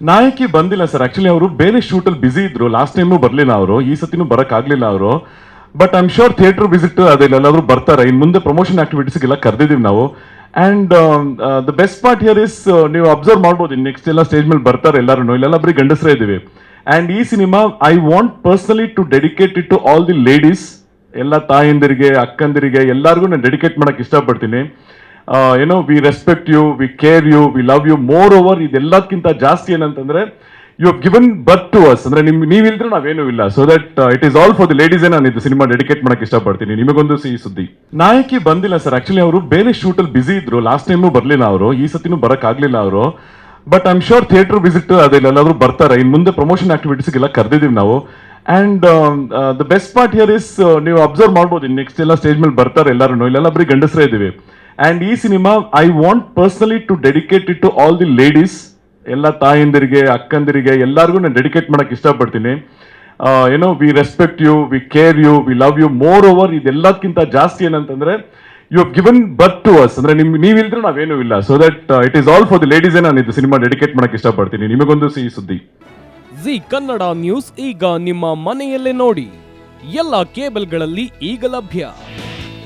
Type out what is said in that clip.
ನಾಯಕಿ ಬಂದಿಲ್ಲ sir. Actually ಅವರು ಬೇರೆ ಶೂಟ್ ಅಲ್ಲಿ ಬಿಸಿ ಇದ್ರು. ಲಾಸ್ಟ್ ಟೈಮು ಬರಲಿಲ್ಲ ಅವರು. ಈ ಸತಿನೂ ಬರಕ್ ಆಗ್ಲಿಲ್ಲ ಅವರು. But I'm sure theatre visit ಅದೆಲ್ಲಾದ್ರೂ ಬರ್ತಾರೆ. ಇನ್ ಮುಂದೆ ಪ್ರಮೋಷನ್ ಆಕ್ಟಿವಿಟೀಸ್ಗೆಲ್ಲ ಕರೆದಿದ್ದೀವಿ ನಾವು. And the best part here is ನೀವು ಅಬ್ಸರ್ವ್ ಮಾಡ್ಬೋದು. ನೆಕ್ಸ್ಟ್ ಎಲ್ಲ ಸ್ಟೇಜ್ ಮೇಲೆ ಬರ್ತಾರೆ ಎಲ್ಲರೂ. ಇಲ್ಲೆಲ್ಲ ಬರೀ ಗಂಡಸರೇ ಇದ್ದೀವಿ. ಅಂಡ್ ಈ cinema I want personally to dedicate it to all the ladies ಎಲ್ಲ ತಾಯಂದಿರಿಗೆ, ಅಕ್ಕಂದಿರಿಗೆ, ಎಲ್ಲರಿಗೂ ನಾನು ಡೆಡಿಕೇಟ್ ಮಾಡೋಕ್ಕೆ ಇಷ್ಟಪಡ್ತೀನಿ. ಏನೋ we respect you we care you we love you moreover ಇದೆಲ್ಲಕ್ಕಿಂತ ಜಾಸ್ತಿ ಏನಂತಂದ್ರೆ you have given birth to us ಅಂದ್ರೆ ನಿಮ್, ನೀವಿಲ್ದ್ರೆ ನಾವೇನೂ ಇಲ್ಲ. So that it is all for the ladies ನಾನು ಇದು ಸಿನಿಮಾ ಡೆಡಿಕೇಟ್ ಮಾಡಕ್ ಇಷ್ಟಪಡ್ತೀನಿ. ನಿಮಗೊಂದು ಈ ಸುದ್ದಿ. ನಾಯಕಿ ಬಂದಿಲ್ಲ ಸರ್. ಆಕ್ಚುಲಿ ಅವರು ಬೇರೆ ಶೂಟ್ ಅಲ್ಲಿ ಬಿಸಿ ಇದ್ರು. ಲಾಸ್ಟ್ ಟೈಮು ಬರ್ಲಿಲ್ಲ ಅವರು. ಈ ಸತಿನೂ ಬರಕ್ ಆಗ್ಲಿಲ್ಲ ಅವರು. But I'm sure theatre visit ಅದೆಲ್ಲಾದ್ರೂ ಬರ್ತಾರೆ. ಇನ್ ಮುಂದೆ ಪ್ರಮೋಷನ್ ಆಕ್ಟಿವಿಟೀಸ್ಗೆಲ್ಲ ಕರೆದಿದ್ದೀವಿ ನಾವು. And the best part here is ನೀವು ಅಬ್ಸರ್ವ್ ಮಾಡ್ಬೋದು. ನೆಕ್ಸ್ಟ್ ಎಲ್ಲ ಸ್ಟೇಜ್ ಮೇಲೆ ಬರ್ತಾರೆ ಎಲ್ಲರೂ. ಇಲ್ಲೆಲ್ಲ ಬರೀ ಗಂಡಸರೇ ಇದೀವಿ ಅಂಡ್ ಈ cinema I want personally to dedicate it to all the ladies ಎಲ್ಲ ತಾಯಂದಿರಿಗೆ, ಅಕ್ಕಂದಿರಿಗೆ, ಎಲ್ಲರಿಗೂ ನಾನು ಡೆಡಿಕೇಟ್ ಮಾಡಕ್ಕೆ ಇಷ್ಟಪಡ್ತೀನಿ. ಏನೋ we respect you we care you we love you moreover ಇದೆಲ್ಲಕ್ಕಿಂತ ಜಾಸ್ತಿ ಏನಂತಂದ್ರೆ you have given birth to us ಅಂದ್ರೆ ನಿಮ್, ನೀವಿಲ್ದ್ರೆ ನಾವೇನೂ ಇಲ್ಲ. So that it is all for the ladies ನಾನು ಇದು ಸಿನಿಮಾ ಡೆಡಿಕೇಟ್ ಮಾಡೋಕೆ ಇಷ್ಟಪಡ್ತೀನಿ. ನಿಮಗೊಂದು ಸಿಹಿ ಸುದ್ದಿ. ಜಿ ಕನ್ನಡ ನ್ಯೂಸ್ ಈಗ ನಿಮ್ಮ ಮನೆಯಲ್ಲೇ ನೋಡಿ. ಎಲ್ಲ ಕೇಬಲ್ಗಳಲ್ಲಿ ಈಗ ಲಭ್ಯ.